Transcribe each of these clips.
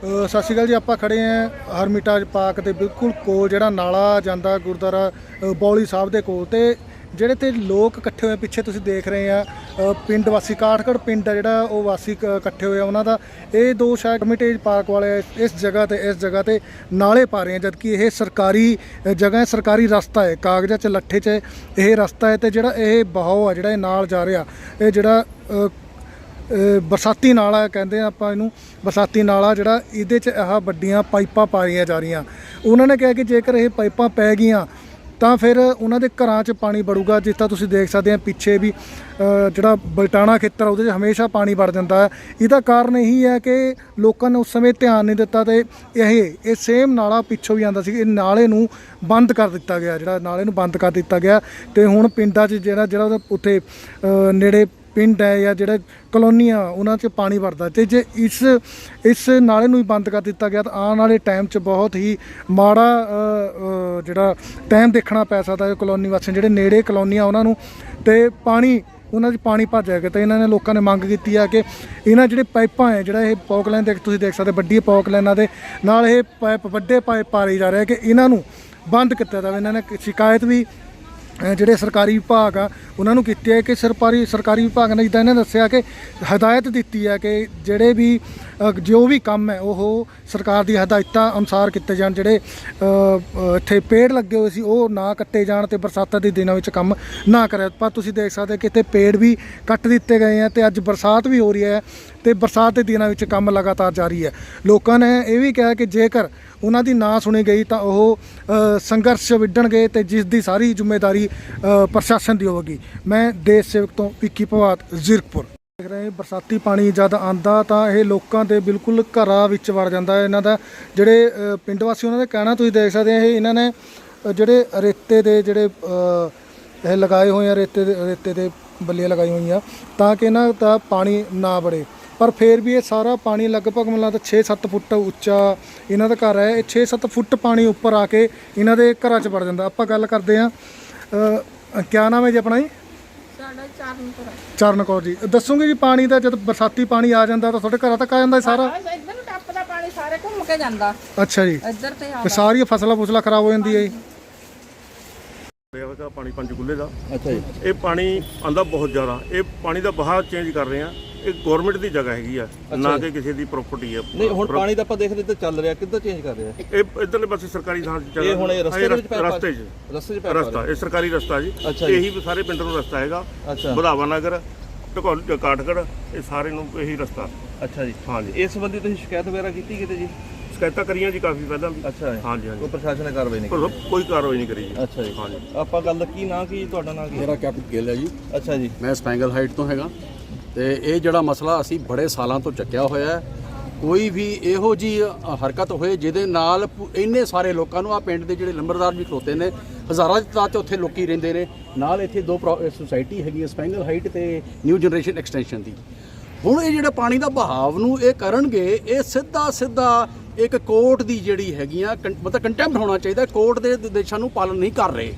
ਸਤਿ ਸ਼੍ਰੀ ਅਕਾਲ ਜੀ, ਆਪਾਂ ਖੜੇ ਆਂ ਹਰਮਿਟਾਜ ਪਾਰਕ ਦੇ ਬਿਲਕੁਲ ਕੋਲ, ਜਿਹੜਾ ਨਾਲਾ ਜਾਂਦਾ ਗੁਰਦੁਆਰਾ ਬੌਲੀ ਸਾਹਿਬ ਦੇ ਕੋਲ। ਤੇ ਜਿਹੜੇ ਤੇ ਲੋਕ ਇਕੱਠੇ ਹੋਏ ਪਿੱਛੇ ਤੁਸੀਂ ਦੇਖ ਰਹੇ ਆ ਪਿੰਡ ਵਾਸੀ ਕਾਠਗੜ੍ਹ ਪਿੰਡ ਆ ਜਿਹੜਾ, ਉਹ ਵਾਸੀ ਕ- ਇਕੱਠੇ ਹੋਏ ਆ ਉਹਨਾਂ ਦਾ। ਇਹ ਦੋ ਸ਼ਾਇਦ ਹਰਮਿਟੇਜ ਪਾਰਕ ਵਾਲੇ ਇਸ ਜਗ੍ਹਾ ਤੇ, ਇਸ ਜਗ੍ਹਾ ਤੇ ਨਾਲੇ ਪਾ ਰਹੇ ਆ, ਜਦਕਿ ਇਹ ਸਰਕਾਰੀ ਜਗ੍ਹਾ ਹੈ, ਸਰਕਾਰੀ ਰਸਤਾ ਹੈ, ਕਾਗਜ਼ਾਂ 'ਚ, ਲੱਠੇ 'ਚ ਇਹ ਰਸਤਾ ਹੈ ਤੇ ਜਿਹੜਾ ਇਹ ਬਹਾਓ ਆ, ਜਿਹੜਾ ਇਹ ਨਾਲ ਜਾ ਰਿਹਾ, ਇਹ ਜਿਹੜਾ ਬਰਸਾਤੀ ਨਾਲਾ ਕਹਿੰਦੇ ਆ ਆਪਾਂ ਇਹਨੂੰ, ਬਰਸਾਤੀ ਨਾਲਾ ਜਿਹੜਾ ਇਹਦੇ 'ਚ ਆਹ ਵੱਡੀਆਂ ਪਾਈਪਾਂ ਪਾਈਆਂ ਜਾ ਰਹੀਆਂ। ਉਹਨਾਂ ਨੇ ਕਿਹਾ ਕਿ ਜੇਕਰ ਇਹ ਪਾਈਪਾਂ ਪੈ ਗਈਆਂ, ਤਾਂ ਫਿਰ ਉਹਨਾਂ ਦੇ ਘਰਾਂ 'ਚ ਪਾਣੀ ਵੜੂਗਾ ਜਿਸ ਤਰ੍ਹਾਂ ਤੁਸੀਂ ਦੇਖ ਸਕਦੇ ਆ ਪਿੱਛੇ ਵੀ ਜਿਹੜਾ ਬਲਟਾਣਾ ਖੇਤਰ ਉਹਦੇ 'ਚ ਹਮੇਸ਼ਾ ਪਾਣੀ ਵੜ ਜਾਂਦਾ ਹੈ। ਇਹਦਾ ਕਾਰਨ ਇਹੀ ਹੈ ਕਿ ਲੋਕਾਂ ਨੇ ਉਸ ਸਮੇਂ ਧਿਆਨ ਨਹੀਂ ਦਿੱਤਾ ਤੇ ਇਹ ਇਹ ਸੇਮ ਨਾਲਾ ਪਿੱਛੋਂ ਵੀ ਆਉਂਦਾ ਸੀ। ਇਹ ਨਾਲੇ ਨੂੰ ਬੰਦ ਕਰ ਦਿੱਤਾ ਗਿਆ, ਜਿਹੜਾ ਨਾਲੇ ਨੂੰ ਬੰਦ ਕਰ ਦਿੱਤਾ ਗਿਆ। ਤੇ ਹੁਣ ਪਿੰਡਾਂ 'ਚ ਜਿਹੜਾ ਜਿਹੜਾ ਉੱਥੇ ਨੇੜੇ ਪਿੰਡ ਹੈ ਜਾਂ ਜਿਹੜਾ ਕਲੋਨੀਆਂ ਉਹਨਾਂ 'ਚ ਪਾਣੀ ਵੜਦਾ ਤੇ ਜੇ ਇਸ ਇਸ ਨਾਲੇ ਨੂੰ ਹੀ ਬੰਦ ਕਰ ਦਿੱਤਾ ਗਿਆ ਤਾਂ ਆਉਣ ਵਾਲੇ ਟਾਈਮ 'ਚ ਬਹੁਤ ਹੀ ਮਾੜਾ ਜਿਹੜਾ ਟਾਈਮ ਦੇਖਣਾ ਪੈ ਸਕਦਾ ਹੈ ਕਲੋਨੀ ਵਾਸੀਆਂ ਜਿਹੜੇ ਨੇੜੇ ਕਲੋਨੀਆਂ ਉਹਨਾਂ ਨੂੰ। ਤੇ ਪਾਣੀ, ਉਹਨਾਂ 'ਚ ਪਾਣੀ ਭੱਜ ਜਾਏਗਾ। ਤੇ ਇਹਨਾਂ ਨੇ ਲੋਕਾਂ ਨੇ ਮੰਗ ਕੀਤੀ ਆ ਕਿ ਇਹਨਾਂ ਜਿਹੜੇ ਪਾਈਪਾਂ ਹੈ, ਜਿਹੜਾ ਇਹ ਪੌਕ ਲਾਈਨ ਦੇ, ਤੁਸੀਂ ਦੇਖ ਸਕਦੇ ਵੱਡੀ ਪੌਕ ਲਾਈਨਾਂ ਦੇ। ਨਾਲ ਇਹ ਪਾਈਪ, ਵੱਡੇ ਪਾਈਪ ਪਾ ਜਾ ਰਹੇ ਕਿ ਇਹਨਾਂ ਨੂੰ ਬੰਦ ਕੀਤਾ ਜਾਵੇ। ਇਹਨਾਂ ਨੇ ਸ਼ਿਕਾਇਤ ਵੀ ਜਿਹੜੇ ਸਰਕਾਰੀ ਵਿਭਾਗ ਆ, ਉਹਨਾਂ ਨੂੰ ਕੀਤੀ ਹੈ ਕਿ ਸਰਕਾਰੀ ਸਰਕਾਰੀ ਵਿਭਾਗ ਨੇ ਜਿੱਦਾਂ ਇਹਨੇ ਦੱਸਿਆ ਕਿ ਹਦਾਇਤ ਦਿੱਤੀ ਹੈ ਕਿ ਜਿਹੜੇ ਵੀ ਜੋ ਵੀ ਕੰਮ ਹੈ, ਉਹ ਸਰਕਾਰ ਦੀ ਹਦਾਇਤਾਂ ਅਨੁਸਾਰ ਕੀਤੇ ਜਾਣ, ਜਿਹੜੇ ਇੱਥੇ ਪੇੜ ਲੱਗੇ ਹੋਏ ਸੀ, ਉਹ ਨਾ ਕੱਟੇ ਜਾਣ ਤੇ ਬਰਸਾਤਾਂ ਦੇ ਦਿਨਾਂ ਵਿੱਚ ਕੰਮ ਨਾ ਕਰਿਆ। ਪਰ ਤੁਸੀਂ ਦੇਖ ਸਕਦੇ ਕਿ ਇੱਥੇ ਪੇੜ ਵੀ ਕੱਟ ਦਿੱਤੇ ਗਏ ਆ ਤੇ ਅੱਜ ਬਰਸਾਤ ਵੀ ਹੋ ਰਹੀ ਹੈ। ਤੇ ਬਰਸਾਤ ਦੇ ਦਿਨਾਂ ਵਿੱਚ ਕੰਮ ਲਗਾਤਾਰ ਜਾਰੀ ਹੈ। ਲੋਕਾਂ ਨੇ ਇਹ ਵੀ ਕਿਹਾ ਕਿ ਜੇਕਰ ਉਹਨਾਂ ਦੀ ਨਾ ਸੁਣੀ ਗਈ ਤਾਂ ਉਹ ਅ, ਸੰਘਰਸ਼ ਵਿੱਢਣਗੇ ਤੇ ਜਿਸ ਦੀ ਸਾਰੀ ਜ਼ਿੰਮੇਵਾਰੀ ਪ੍ਰਸ਼ਾਸਨ ਦੀ ਹੋਵੇਗੀ। ਮੈਂ ਦੇਸ਼ ਸੇਵਕ ਤੋਂ ਵਿੱਕੀ ਭਵਾਤ ਜ਼ਿਰਕਪੁਰ। ਦੇਖ ਰਹੇ ਬਰਸਾਤੀ ਪਾਣੀ ਜਦ ਆਂਦਾ ਤਾਂ ਇਹ ਲੋਕਾਂ ਦੇ ਬਿਲਕੁਲ ਘਰਾਂ ਵਿੱਚ ਵੜ ਜਾਂਦਾ ਹੈ। ਇਹਨਾਂ ਦਾ ਜਿਹੜੇ ਪਿੰਡ ਵਾਸੀ ਉਹਨਾਂ ਦਾ ਕਹਿਣਾ ਤੁਸੀਂ ਦੇਖ ਸਕਦੇ ਆ ਇਹ ਇਹਨਾਂ ਨੇ ਜਿਹੜੇ ਰੇਤੇ ਦੇ ਜਿਹੜੇ ਇਹ ਲਗਾਏ ਹੋਏ ਆ ਰੇਤੇ ਦੇ ਰੇਤੇ ਦੇ ਬੱਲੀਆਂ ਲਗਾਈ ਹੋਈਆਂ ਤਾਂ ਕਿ ਇਹਨਾਂ ਦਾ ਪਾਣੀ ਨਾ ਵੜੇ। ਪਰ ਫੇਰ ਵੀ ਇਹ ਸਾਰਾ ਪਾਣੀ ਲਗਭਗ ਮੈਨੂੰ ਲੱਗਦਾ 6-7 ਫੁੱਟ ਉੱਚਾ ਇਹਨਾਂ ਦਾ ਘਰ ਹੈ। ਇਹ 6-7 ਫੁੱਟ ਪਾਣੀ ਉੱਪਰ ਆ ਕੇ ਇਹਨਾਂ ਦੇ ਘਰਾਂ 'ਚ ਵੜ ਜਾਂਦਾ। ਆਪਾਂ ਗੱਲ ਕਰਦੇ ਹਾਂ ਅ, ਕਿਆ ਨਾਮ ਹੈ ਜੀ ਆਪਣਾ ਜੀ? ਸਾਡਾ ਚਾਰਨ ਪਰ ਚਰਨ ਕੌਰ ਜੀ। ਦੱਸੋਗੇ ਜੀ ਪਾਣੀ ਦਾ ਜਦ ਬਰਸਾਤੀ ਪਾਣੀ ਆ ਜਾਂਦਾ ਤਾਂ ਤੁਹਾਡੇ ਘਰਾਂ ਤੱਕ ਆ ਜਾਂਦਾ ਸਾਰਾ? ਇੱਧਰ ਨੂੰ ਟੱਪਦਾ ਪਾਣੀ ਸਾਰੇ ਘੁੰਮ ਕੇ ਜਾਂਦਾ। ਅੱਛਾ ਜੀ। ਇੱਧਰ ਤੇ ਆਉਂਦਾ ਸਾਰੀਆਂ ਫਸਲਾਂ ਫੁਸਲਾਂ ਖਰਾਬ ਹੋ ਜਾਂਦੀ ਹੈ ਜੀ ਰਿਹਾ ਦਾ ਪਾਣੀ ਪੰਚਕੂਲੇ ਦਾ। ਅੱਛਾ ਜੀ। ਇਹ ਪਾਣੀ ਆਂਦਾ ਬਹੁਤ ਜ਼ਿਆਦਾ। ਇਹ ਪਾਣੀ ਦਾ ਬਹਾਅ ਚੇਂਜ ਕਰ ਰਹੇ ਆ ਇਹ ਗਵਰਨਮੈਂਟ ਦੀ ਜਗ੍ਹਾ ਹੈਗੀ ਆ ਨਾ ਕਿ ਕਿਸੇ ਦੀ ਪ੍ਰਾਪਰਟੀ ਆ। ਨਹੀਂ ਹੁਣ ਪਾਣੀ ਤਾਂ ਆਪਾਂ ਦੇਖਦੇ ਤੇ ਚੱਲ ਰਿਹਾ ਕਿੱਦਾਂ ਚੇਂਜ ਕਰ ਰਿਹਾ? ਇਹ ਇਧਰਲੇ ਪਾਸੇ ਸਰਕਾਰੀ ਥਾਂ 'ਚ ਚੱਲ ਇਹ ਹੁਣ ਇਹ ਰਸਤੇ ਦੇ ਵਿੱਚ ਪੈ ਰਸਤੇ 'ਚ। ਰਸਤੇ 'ਚ ਪੈ ਰਸਤਾ ਇਹ ਸਰਕਾਰੀ ਰਸਤਾ ਜੀ। ਜੀ। ਇਹੀ ਸਾਰੇ ਪਿੰਡ ਨੂੰ ਰਸਤਾ ਹੈਗਾ। ਅੱਛਾ। ਵਧਾਵਾ ਨਗਰ ਢਕੌਲ ਕਾਠਗੜ ਇਹ ਸਾਰੇ ਨੂੰ ਇਹੀ ਰਸਤਾ। ਅੱਛਾ ਜੀ। ਹਾਂਜੀ ਇਸ ਸੰਬੰਧੀ ਤੁਸੀਂ ਸ਼ਿਕਾਇਤ ਵਗੈਰਾ ਕੀਤੀ ਕਿਤੇ ਜੀ? ਸ਼ਿਕਾਇਤਾਂ ਕਰੀਆਂ ਜੀ ਕਾਫੀ ਪਹਿਲਾਂ ਵੀ। ਅੱਛਾ ਜੀ। ਹਾਂਜੀ ਕੋਈ ਪ੍ਰਸ਼ਾਸਨ ਨੇ ਕਾਰਵਾਈ ਨਹੀਂ ਪਰ ਕੋਈ ਕਾਰਵਾਈ ਨਹੀਂ ਕਰੀ ਜੀ। ਕੀਤੀ ਅੱਛਾ ਜੀ। ਹਾਂਜੀ ਆਪਾਂ ਗੱਲ ਕੀ ਨਾਂ ਕੀ ਤੁਹਾਡਾ ਨਾਂ ਕੀ ਮੇਰਾ ਕੈਪਟਨ ਗਿੱਲ ਹੈ ਜੀ। ਅੱਛਾ ਜੀ। ਮੈਂ ਸਪੈਂਗਲ ਹਾਈਟ ਤੋਂ ਹੈਗਾ। ਤੇ ਇਹ ਜਿਹੜਾ ਮਸਲਾ ਅਸੀਂ ਬੜੇ ਸਾਲਾਂ ਤੋਂ ਚੱਕਿਆ ਹੋਇਆ ਹੈ। ਕੋਈ ਵੀ ਇਹੋ ਜੀ ਹਰਕਤ ਹੋਏ ਜਿਹਦੇ ਨਾਲ ਪੁ- ਇੰਨੇ ਸਾਰੇ ਲੋਕਾਂ ਨੂੰ ਆ ਪਿੰਡ ਦੇ ਜਿਹੜੇ ਲੰਬਰਦਾਰ ਵੀ ਖਲੋਤੇ ਨੇ, ਹਜ਼ਾਰਾਂ ਦੀ ਤਾਦਾਦ 'ਚ ਉੱਥੇ ਲੋਕੀ ਰਹਿੰਦੇ ਨੇ। ਨਾਲ ਇੱਥੇ ਦੋ ਸੁਸਾਇਟੀ ਹੈਗੀ ਹੈ ਸਪੈਂਗਲ ਹਾਈਟ ਤੇ ਨਿਊ ਜਨਰੇਸ਼ਨ ਐਕਸਟੈਂਸ਼ਨ ਦੀ। ਹੁਣ ਇਹ ਜਿਹੜਾ ਪਾਣੀ ਦਾ ਬਹਾਵ ਨੂੰ ਇਹ ਕਰਨਗੇ, ਇਹ ਸਿੱਧਾ ਸਿੱਧਾ ਇੱਕ ਕੋਰਟ ਦੀ ਜਿਹੜੀ ਹੈਗੀਆਂ ਕੰ- ਮਤਲਬ ਕੰਟੈਂਪਟ ਹੋਣਾ ਚਾਹੀਦਾ, ਕੋਰਟ ਦੇ ਨਿਰਦੇਸ਼ਾਂ ਨੂੰ ਪਾਲਣ ਨਹੀਂ ਕਰ ਰਹੇ।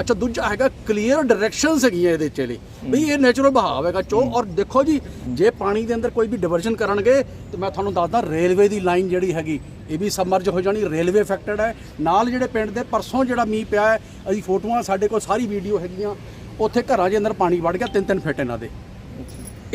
ਅੱਛਾ, ਦੂਜਾ ਹੈਗਾ ਕਲੀਅਰ ਡਾਇਰੈਕਸ਼ਨਸ ਹੈਗੀਆਂ ਇਹਦੇ ਚ ਲਈ ਵੀ ਇਹ ਨੇਚਰਲ ਬਹਾਵ ਹੈਗਾ ਚੋ ਔਰ ਦੇਖੋ ਜੀ, ਜੇ ਪਾਣੀ ਦੇ ਅੰਦਰ ਕੋਈ ਵੀ ਡਿਵਰਜਨ ਕਰਨਗੇ, ਤੇ ਮੈਂ ਤੁਹਾਨੂੰ ਦੱਸਦਾ ਰੇਲਵੇ ਦੀ ਲਾਈਨ ਜਿਹੜੀ ਹੈਗੀ, ਇਹ ਵੀ ਸਬਮਰਜ ਹੋ ਜਾਣੀ ਰੇਲਵੇ ਅਫੈਕਟਡ ਹੈ। ਨਾਲ ਜਿਹੜੇ ਪਿੰਡ ਦੇ ਪਰਸੋਂ ਜਿਹੜਾ ਮੀਂਹ ਪਿਆ ਹੈ, ਅਸੀਂ ਫੋਟੋਆਂ ਸਾਡੇ ਕੋਲ ਸਾਰੀ ਵੀਡੀਓ ਹੈਗੀਆਂ, ਉੱਥੇ ਘਰਾਂ ਦੇ ਅੰਦਰ ਪਾਣੀ ਵੜ ਗਿਆ ਤਿੰਨ ਤਿੰਨ ਫਿੱਟ ਇਹਨਾਂ ਦੇ।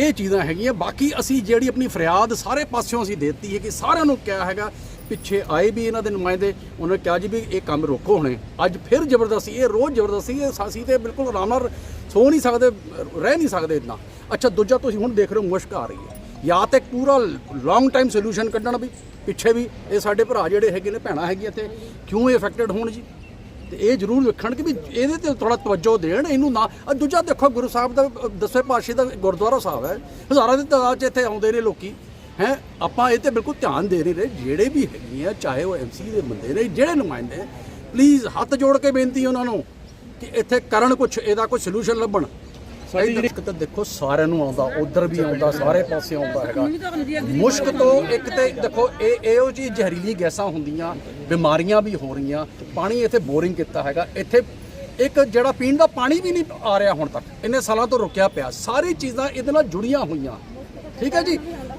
ਇਹ ਚੀਜ਼ਾਂ ਹੈਗੀਆਂ। ਬਾਕੀ ਅਸੀਂ ਜਿਹੜੀ ਆਪਣੀ ਫਰਿਆਦ ਸਾਰੇ ਪਾਸਿਓਂ ਅਸੀਂ ਦੇਤੀ ਹੈ ਕਿ ਸਾਰਿਆਂ ਨੂੰ ਕਿਹਾ ਹੈਗਾ, ਪਿੱਛੇ ਆਏ ਵੀ ਇਹਨਾਂ ਦੇ ਨੁਮਾਇੰਦੇ, ਉਹਨਾਂ ਨੇ ਕਿਹਾ ਜੀ ਵੀ ਇਹ ਕੰਮ ਰੋਕੋ ਹੁਣੇ। ਅੱਜ ਫਿਰ ਜ਼ਬਰਦਸਤੀ, ਇਹ ਰੋਜ਼ ਜ਼ਬਰਦਸਤੀ, ਇਹ ਅਸੀਂ ਤੇ ਬਿਲਕੁਲ ਆਰਾਮ ਨਾਲ ਸੋ ਨਹੀਂ ਸਕਦੇ, ਰਹਿ ਨਹੀਂ ਸਕਦੇ ਇਦਾਂ। ਅੱਛਾ, ਦੂਜਾ ਤੁਸੀਂ ਹੁਣ ਦੇਖ ਰਹੇ ਹੋ ਮੁਸ਼ਕ ਆ ਰਹੀ ਹੈ। ਜਾਂ ਤੇ ਪੂਰਾ ਲੌਂਗ ਟਾਈਮ ਸੋਲੂਸ਼ਨ ਕੱਢਣ ਵੀ, ਪਿੱਛੇ ਵੀ ਇਹ ਸਾਡੇ ਭਰਾ ਜਿਹੜੇ ਹੈਗੇ ਨੇ, ਭੈਣਾਂ ਹੈਗੀਆਂ ਇੱਥੇ, ਕਿਉਂ ਇਹ ਅਫੈਕਟਡ ਹੋਣ ਜੀ? ਤੇ ਇਹ ਜ਼ਰੂਰ ਵੇਖਣ ਕਿ ਵੀ ਇਹਦੇ ਤੇ ਥੋੜਾ ਤਵੱਜੋ ਦੇਣ, ਇਹਨੂੰ ਨਾ ਅਹ ਦੂਜਾ ਦੇਖੋ, ਗੁਰੂ ਸਾਹਿਬ ਦਾ ਦਸਵੇਂ ਪਾਤਸ਼ਾਹ ਦਾ ਗੁਰਦੁਆਰਾ ਸਾਹਿਬ ਹੈ। ਹਜ਼ਾਰਾਂ ਦੀ ਤਾਦਾਦ 'ਚ ਇੱਥੇ ਆਉਂਦੇ ਨੇ ਲੋਕੀ। ਹੈ, ਆਪਾਂ ਇਹ ਤੇ ਬਿਲਕੁਲ ਧਿਆਨ ਦੇ ਨਹੀਂ ਰਹੇ। ਜਿਹੜੇ ਵੀ ਹੈਗੇ ਆ, ਚਾਹੇ ਉਹ ਐਮਸੀ ਦੇ ਬੰਦੇ ਨੇ, ਜਿਹੜੇ ਨੁਮਾਇੰਦੇ ਪਲੀਜ਼ ਹੱਥ ਜੋੜ ਕੇ ਬੇਨਤੀ ਉਹਨਾਂ ਨੂੰ ਕਿ ਇੱਥੇ ਕਰਨ ਕੁਝ ਇਹਦਾ ਕੋਈ ਸੋਲੂਸ਼ਨ ਲੱਭਣ। ਸਾਡੀ ਜਿਹੜੀ ਤਾਂ ਦੇਖੋ ਸਾਰਿਆਂ ਨੂੰ ਆਉਂਦਾ, ਉਧਰ ਵੀ ਆਉਂਦਾ, ਸਾਰੇ ਪਾਸੇ ਆਉਂਦਾ ਹੈਗਾ। ਮੁਸ਼ਕ ਤੋਂ ਇੱਕ ਤੇ ਦੇਖੋ, ਇਹ ਇਹੋ ਜੀ ਜ਼ਹਿਰੀਲੀ ਗੈਸਾਂ ਹੁੰਦੀਆਂ, ਬਿਮਾਰੀਆਂ ਵੀ ਹੋ ਰਹੀਆਂ, ਪਾਣੀ ਇੱਥੇ ਬੋਰਿੰਗ ਕੀਤਾ ਹੈਗਾ। ਇੱਥੇ ਇੱਕ ਜਿਹੜਾ ਪੀਣ ਦਾ ਪਾਣੀ ਵੀ ਨਹੀਂ ਆ ਰਿਹਾ ਹੁਣ ਤੱਕ, ਇੰਨੇ ਸਾਲਾਂ ਤੋਂ ਰੁਕਿਆ ਪਿਆ, ਸਾਰੀ ਚੀਜ਼ਾਂ ਇਹਦੇ ਨਾਲ ਜੁੜੀਆਂ ਹੋਈਆਂ। ਠੀਕ ਹੈ ਜੀ?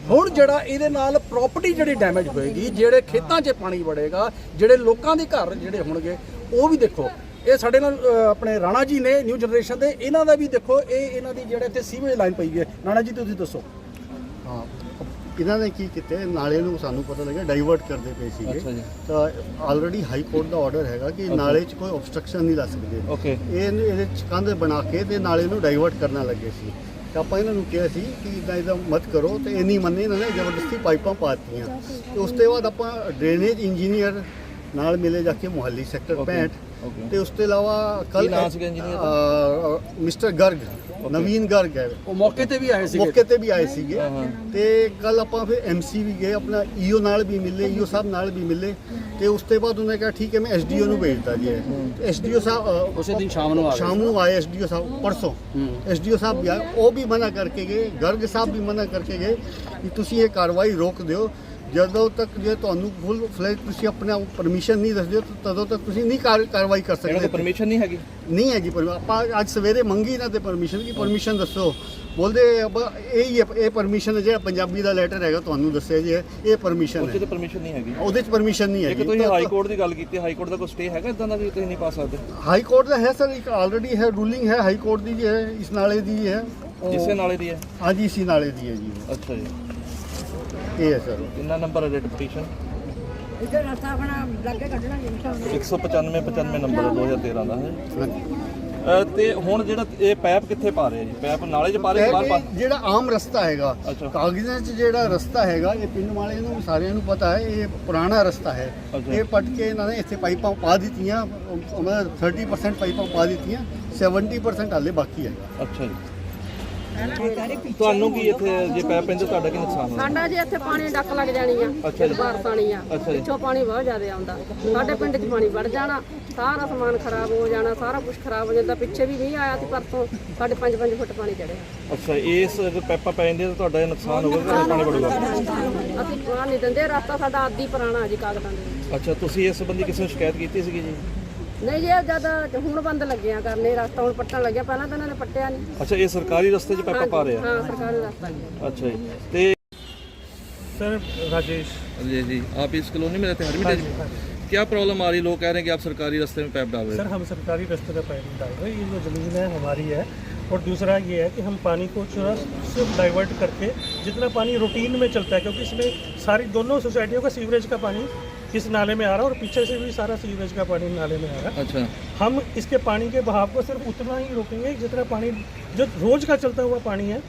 ਹੁਣ ਜਿਹੜਾ ਇਹਦੇ ਨਾਲ ਪ੍ਰਾਪਰਟੀ ਜਿਹੜੀ ਡੈਮੇਜ ਹੋਏਗੀ, ਜਿਹੜੇ ਖੇਤਾਂ 'ਚ ਪਾਣੀ ਵੜੇਗਾ, ਜਿਹੜੇ ਲੋਕਾਂ ਦੇ ਘਰ ਜਿਹੜੇ ਹੋਣਗੇ, ਉਹ ਵੀ ਦੇਖੋ ਇਹ ਸਾਡੇ ਨਾਲ ਆਪਣੇ ਰਾਣਾ ਜੀ ਨੇ ਨਿਊ ਜਨਰੇਸ਼ਨ ਦੇ ਇਹਨਾਂ ਦਾ ਵੀ ਦੇਖੋ ਇਹ ਇਹਨਾਂ ਦੀ ਜਿਹੜਾ ਇੱਥੇ ਸੀਵੇਜ ਲਾਈਨ ਪਈ ਹੈ। ਰਾਣਾ ਜੀ ਤੁਸੀਂ ਦੱਸੋ। ਹਾਂ ਇਹਨਾਂ ਨੇ ਕੀ ਕੀਤਾ? ਨਾਲੇ ਨੂੰ ਸਾਨੂੰ ਪਤਾ ਲੱਗਿਆ ਡਾਈਵਰਟ ਕਰਦੇ ਪਏ ਸੀਗੇ। ਤਾਂ ਆਲਰੇਡੀ ਹਾਈ ਕੋਰਟ ਦਾ ਆਰਡਰ ਹੈਗਾ ਕਿ ਨਾਲੇ 'ਚ ਕੋਈ ਆਬਸਟ੍ਰਕਸ਼ਨ ਨਹੀਂ ਲਾ ਸਕਦੇ। ਓਕੇ ਇਹ ਇਹਦੇ 'ਚ ਕੰਧ ਬਣਾ ਕੇ ਤੇ ਨਾਲੇ ਨੂੰ ਡਾਈਵਰਟ ਕਰਨ ਲੱਗੇ ਸੀ। ਤਾਂ ਆਪਾਂ ਇਹਨਾਂ ਨੂੰ ਕਿਹਾ ਸੀ ਕਿ ਇਦਾਂ ਇਦਾਂ ਮਤ ਕਰੋ ਤੇ ਇਹ ਨਹੀਂ ਮੰਨੇ ਇਹਨਾਂ ਨੇ ਜ਼ਬਰਦਸਤੀ ਪਾਈਪਾਂ ਪਾਤੀਆਂ ਤੇ ਉਸ ਤੋਂ ਬਾਅਦ ਆਪਾਂ ਡਰੇਨੇਜ ਇੰਜੀਨੀਅਰ ਨਾਲ ਮਿਲੇ ਜਾ ਕੇ ਮੁਹੱਲੀ ਸੈਕਟਰ Okay, 65 okay. ਤੇ ਉਸ ਤੋਂ ਇਲਾਵਾ ਕੱਲ ਮਿਸਟਰ ਗਰਗ ਨਵੀਨ ਗਰਗ ਹੈ। ਉਹ ਮੌਕੇ ਤੇ ਵੀ ਆਏ ਸੀਗੇ? ਮੌਕੇ ਤੇ ਵੀ ਆਏ ਸੀਗੇ। ਤੇ ਕੱਲ ਆਪਾਂ ਫਿਰ ਐਮਸੀ ਵੀ ਗਏ ਆਪਣਾ ਈਓ ਨਾਲ ਵੀ ਮਿਲੇ ਈਓ ਸਾਹਿਬ ਨਾਲ ਵੀ ਮਿਲੇ। ਤੇ ਉਸ ਤੋਂ ਬਾਅਦ ਉਹਨੇ ਕਿਹਾ ਠੀਕ ਹੈ ਮੈਂ ਐਸਡੀਓ ਨੂੰ ਭੇਜਦਾ ਜੀ ਐਸਡੀਓ ਸਾਹਿਬ ਉਸੇ ਦਿਨ ਸ਼ਾਮ ਨੂੰ ਆ ਸ਼ਾਮ ਨੂੰ ਆਏ ਐਸਡੀਓ ਸਾਹਿਬ ਪਰਸੋਂ। ਐਸਡੀਓ ਸਾਹਿਬ ਵੀ ਆਏ ਉਹ ਵੀ ਮਨਾ ਕਰਕੇ ਗਏ ਗਰਗ ਸਾਹਿਬ ਵੀ ਮਨਾ ਕਰਕੇ ਗਏ ਕਿ ਤੁਸੀਂ ਇਹ ਕਾਰਵਾਈ ਰੋਕ ਦਿਓ। ਜਦੋਂ ਤੱਕ ਜੇ ਤੁਹਾਨੂੰ ਫੁੱਲ ਫਲੈਜ ਤੁਸੀਂ ਆਪਣਾ ਪਰਮਿਸ਼ਨ ਨਹੀਂ ਦੱਸਦੇ ਹੋ ਤਦੋਂ ਤੱਕ ਤੁਸੀਂ ਨਹੀਂ ਕਾਰ- ਕਾਰਵਾਈ ਕਰ ਇਹਨਾਂ ਕੋਲ ਸਕਦੇ ਪਰਮਿਸ਼ਨ ਨਹੀਂ ਹੈਗੀ? ਨਹੀਂ ਹੈਗੀ ਪਰ ਆਪਾਂ ਅੱਜ ਸਵੇਰੇ ਮੰਗੀ ਨਾ ਤੇ ਪਰਮਿਸ਼ਨ ਕੀ ਪਰਮਿਸ਼ਨ ਦੱਸੋ। ਬੋਲਦੇ ਅਬ ਇਹ ਹੀ ਹੈ, ਇਹ ਪਰਮਿਸ਼ਨ ਜਿਹੜਾ ਪੰਜਾਬੀ ਦਾ ਲੈਟਰ ਹੈਗਾ ਤੁਹਾਨੂੰ ਦੱਸਿਆ ਜੀ ਇਹ ਪਰਮਿਸ਼ਨ ਉੱਥੇ ਹੈ। ਤੇ ਪਰਮਿਸ਼ਨ ਨਹੀਂ ਹੈਗੀ। ਉਹਦੇ ਚ ਪਰਮਿਸ਼ਨ ਨਹੀਂ ਇੱਕ ਹੈਗੀ। ਤੁਸੀਂ ਤਾਂ- ਹਾਈ ਕੋਰਟ ਦੀ ਗੱਲ ਕੀਤੀ ਹਾਈ ਕੋਰਟ ਦਾ ਕੋਈ ਸਟੇ ਹੈਗਾ ਇਦਾਂ ਦਾ ਵੀ ਤੁਸੀਂ ਨਹੀਂ ਪਾ ਸਕਦੇ? ਹਾਈ ਕੋਰਟ ਦਾ ਹੈ ਸਰ ਇੱਕ ਆਲਰੇਡੀ ਹੈ ਰੂਲਿੰਗ ਹੈ ਹਾਈ ਕੋਰਟ ਦੀ ਜੀ ਹੈ ਇਸ ਨਾਲੇ ਦੀ ਹੈ। ਉਹ- ਜਿਸੇ ਨਾਲੇ ਦੀ ਹੈ? ਹਾਂਜੀ ਇਸੀ ਨਾਲੇ ਦੀ ਹੈ ਜੀ। ਅੱਛਾ ਜੀ। ਇਹ ਹੈ ਸਰ। ਕਿੰਨਾ ਨੰਬਰ ਹੈ ਰੇਟ ਪਟੀਸ਼ਨ? ਇੱਧਰ ਰਸਤਾ ਆਪਣਾ ਲੱਗੇ ਕੱਢਣਾ ਜੀ 195 95 ਨੰਬਰ ਹੈ 2013 ਦਾ ਹੈ। ਹਾਂਜੀ। ਅ, ਤੇ ਹੁਣ ਜਿਹੜਾ ਇਹ ਪੈਪ ਕਿੱਥੇ ਪਾ ਰਹੇ ਆ ਜੀ? ਪੈਪ ਨਾਲੇ 'ਚ ਪਾ ਰਹੇ ਕਿ ਬਾਹਰ ਪਾ ਇਹ ਜਿਹੜਾ ਆਮ ਰਸਤਾ ਹੈਗਾ ਅੱਛਾ। ਕਾਗਜ਼ਾਂ 'ਚ ਜਿਹੜਾ ਰਸਤਾ ਹੈਗਾ ਇਹ ਪਿੰਡ ਵਾਲਿਆਂ ਨੂੰ ਸਾਰਿਆਂ ਨੂੰ ਪਤਾ ਹੈ ਇਹ ਪੁਰਾਣਾ ਰਸਤਾ ਹੈ। ਅੱਛਾ। ਇਹ ਪੱਟ ਕੇ ਇਹਨਾਂ ਨੇ ਇੱਥੇ ਪਾਈਪਾਂ ਪਾ ਦਿੱਤੀਆਂ ਉਹਨਾਂ 30% ਪਾਈਪਾਂ ਪਾ ਦਿੱਤੀਆਂ 70% ਹਾਲੇ ਬਾਕੀ ਹੈਗਾ ਅੱਛਾ ਜੀ। ਤੁਹਾਨੂੰ ਕੀ ਇੱਥੇ ਜੇ ਪੈਪ ਪੈਂਦੇ ਤੁਹਾਡਾ ਕੀ ਨੁਕਸਾਨ ਹੋਣਾ ਸਾਡਾ ਜੀ ਇੱਥੇ ਪਾਣੀ ਡੱਕ ਲੱਗ ਜਾਣੀ ਆ ਅੱਛਾ ਜੀ। ਬਾਰਸ ਆਣੀ ਆ ਅੱਛਾ ਜੀ। ਪਿੱਛੋਂ ਪਾਣੀ ਬਹੁਤ ਜ਼ਿਆਦਾ ਆਉਂਦਾ। ਸਾਡੇ ਪਿੰਡ 'ਚ ਪਾਣੀ ਵੜ ਜਾਣਾ ਸਾਰਾ ਸਮਾਨ ਖਰਾਬ ਹੋ ਜਾਣਾ ਸਾਰਾ ਕੁਝ ਖਰਾਬ ਹੋ ਜਾਂਦਾ ਪਿੱਛੇ ਵੀ ਮੀਂਹ ਆਇਆ ਸੀ ਪਰਸੋਂ ਸਾਡੇ 5-5 ਫੁੱਟ ਪਾਣੀ ਚੜਿਆ ਅੱਛਾ ਇਸ ਪੈਪਾਂ ਪੈ ਜਾਂਦੀਆਂ ਤਾਂ ਤੁਹਾਡਾ ਇਹ ਨੁਕਸਾਨ ਹੋਵੇਗਾ ਕਿ ਪਾਣੀ ਵੜੂਗਾ। ਅਸੀਂ ਪਾਣੀ ਨਹੀਂ ਦਿੰਦੇ ਰਸਤਾ ਸਾਡਾ ਆਦੀ ਪੁਰਾਣਾ ਜੀ ਕਾਗਜ਼ਾਂ ਦੇ ਅੱਛਾ ਤੁਸੀਂ ਇਸ ਸੰਬੰਧੀ ਕਿਸੇ ਨੂੰ ਸ਼ਿਕਾਇਤ ਕੀਤੀ ਸੀਗੀ ਜੀ? ਨਹੀਂ ਜੀ ਇਹ ਜਦ ਹੁਣ ਬੰਦ ਲੱਗਿਆ ਕਰਨੇ ਰਸਤਾ ਹੁਣ ਪੱਟਣ ਲੱਗਿਆ ਪਹਿਲਾਂ ਤਾਂ ਇਹਨਾਂ ਨੇ ਪੱਟਿਆ ਨਹੀਂ ਅੱਛਾ ਇਹ ਸਰਕਾਰੀ ਰਸਤੇ 'ਚ ਪੈਪਾਂ ਪਾ ਰਹੇ ਆ ਹਾਂ ਸਰਕਾਰੀ ਰਸਤਾ ਜੀ अच्छा जी ते सर राजेश जी जी आप इस कॉलोनी में रहते हैं हरमिटा जी क्या प्रॉब्लम आ रही है लोग कह रहे हैं कि आप सरकारी रास्ते में पैप डाल रहे सर हम सरकारी रास्ते पे पाइप डाल रहे हैं ये जो ज़मीन है हमारी है और दूसरा ये है कि हम पानी को थोड़ा सिर्फ डाइवर्ट करके जितना पानी रूटीन में चलता है क्योंकि इसमें सारी दोनों सोसाइटियों का सीवरेज का पानी इस नाले में आ रहा है और पीछे से भी सारा सीवरेज का पानी नाले में आ रहा है। अच्छा। हम इसके पानी के बहाव को सिर्फ़ उतना ही रोकेंगे जितना पानी जो रोज का चलता हुआ पानी है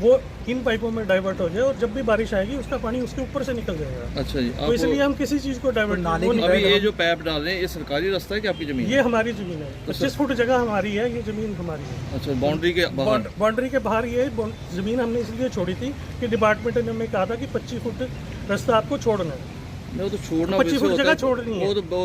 वो इन पाइपों में डाइवर्ट हो जाए और जब भी बारिश आएगी उसका पानी उसके ऊपर से निकल जाएगा। अच्छा जी तो इसलिए हम किसी चीज़ को डाइवर्ट वो नहीं अभी ये जो पैप डाल रहे हैं ये सरकारी रास्ता है कि आपकी ज़मीन ये हमारी ज़मीन है। पच्चीस फुट जगह हमारी है ये ज़मीन हमारी है। अच्छा बाउंड्री के बाहर। बाउंड्री के बाहर ये ज़मीन हमने इसलिए छोड़ी थी कि डिपार्टमेंट ने हमें कहा था कि 25 फुट रास्ता आपको छोड़ना है। नहीं, वो तो छोड़ना 25 वैसे फुट जगह छोड़नी है। वो तो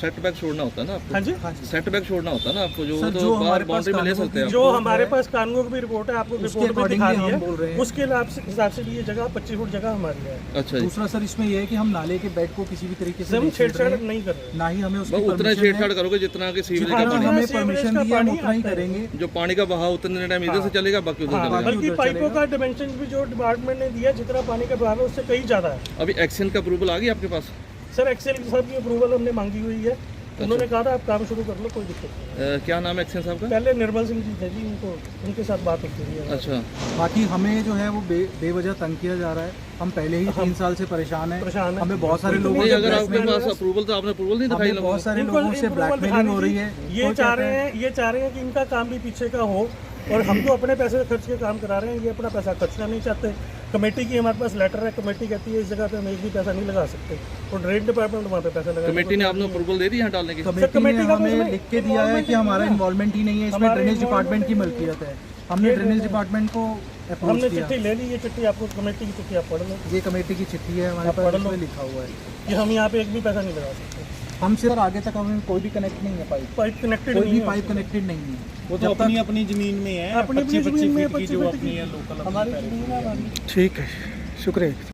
सेट बैक छोड़ना होता है ना आपको। हाँ जी। सेट बैक छोड़ना होता है ना आपको जो वो तो बाहर बाउंड्री में ले सकते हैं जो हमारे पास कानून की भी रिपोर्ट है आपको रिपोर्ट में दिखा दी है। उसके हिसाब से भी ये जगह 25 फुट जगह हमारी है। अच्छा दूसरा सर इसमें यह है कि हम नाले के बेड को किसी भी तरीके से हम छेड़छाड़ नहीं कर रहे ना ही हमें उतना छेड़छाड़ करोगे जितना कि सीवरेज हाँ, का पानी। हमें परमिशन दी है उतना ही करेंगे। जो पानी का बहाव उतने टाइम इधर से चलेगा बाकी उधर हाँ, चलेगा। बल्कि पाइपों का डिमेंशन भी जो डिपार्टमेंट ने दिया जितना पानी का बहाव है उससे कहीं ज़्यादा है। अभी एक्शन का अप्रूवल आ गया आपके पास? सर एक्सेल साहब की अप्रूवल हमने मांगी हुई है। अच्छा। उन्होंने कहा था आप काम शुरू कर लो कोई दिक्कत नहीं क्या नाम है एक्शन साहब का? पहले निर्मल सिंह जी थे जी उनको उनके साथ बात होती थी अच्छा। बाकी हमें जो है वो बे, बेवजह तंग किया जा रहा है। हम पहले ही तीन साल से परेशान हैं। परेशान हैं। हमें बहुत सारे लोगों अगर आपके पास अप्रूवल तो आपने अप्रूवल नहीं दिखाई बहुत सारे लोगों से ब्लैकमेलिंग हो रही है। ये चाह रहे हैं- हैं ये चाह रहे हैं कि इनका काम भी पीछे का हो और हम तो अपने पैसे खर्च के काम करा रहे हैं ये अपना पैसा खर्चना नहीं चाहते। कमेटी की हमारे पास लेटर है कमेटी कहती है इस जगह पे हम एक भी पैसा नहीं लगा सकते। और ड्रेन डिपार्टमेंट वहाँ पे पैसा लगा कमेटी ने आपने अप्रूवल दे दी यहाँ डालने की? कमेटी कमेटी ने का तो हमें लिख के दिया है कि हमारा इन्वॉल्वमेंट ही। नहीं है इसमें ड्रेनेज डिपार्टमेंट की मलकियत है। हमने ड्रेनेज डिपार्टमेंट को हमने चिट्ठी ले ली ये चिट्ठी आपको कमेटी की चिट्ठी आप पढ़ लो। ये कमेटी की चिट्ठी है हमारे पास पढ़ लो। लिखा हुआ है। कि हम यहाँ पे एक भी पैसा नहीं लगा सकते। हम सिर्फ आगे तक हमें कोई भी कनेक्ट नहीं है पाइप पाइप कनेक्टेड कोई भी पाइप कनेक्टेड नहीं है वो तो अपनी अपनी जमीन में है अपनी अपनी जमीन में जो अपनी है लोकल हमारी ठीक है शुक्रिया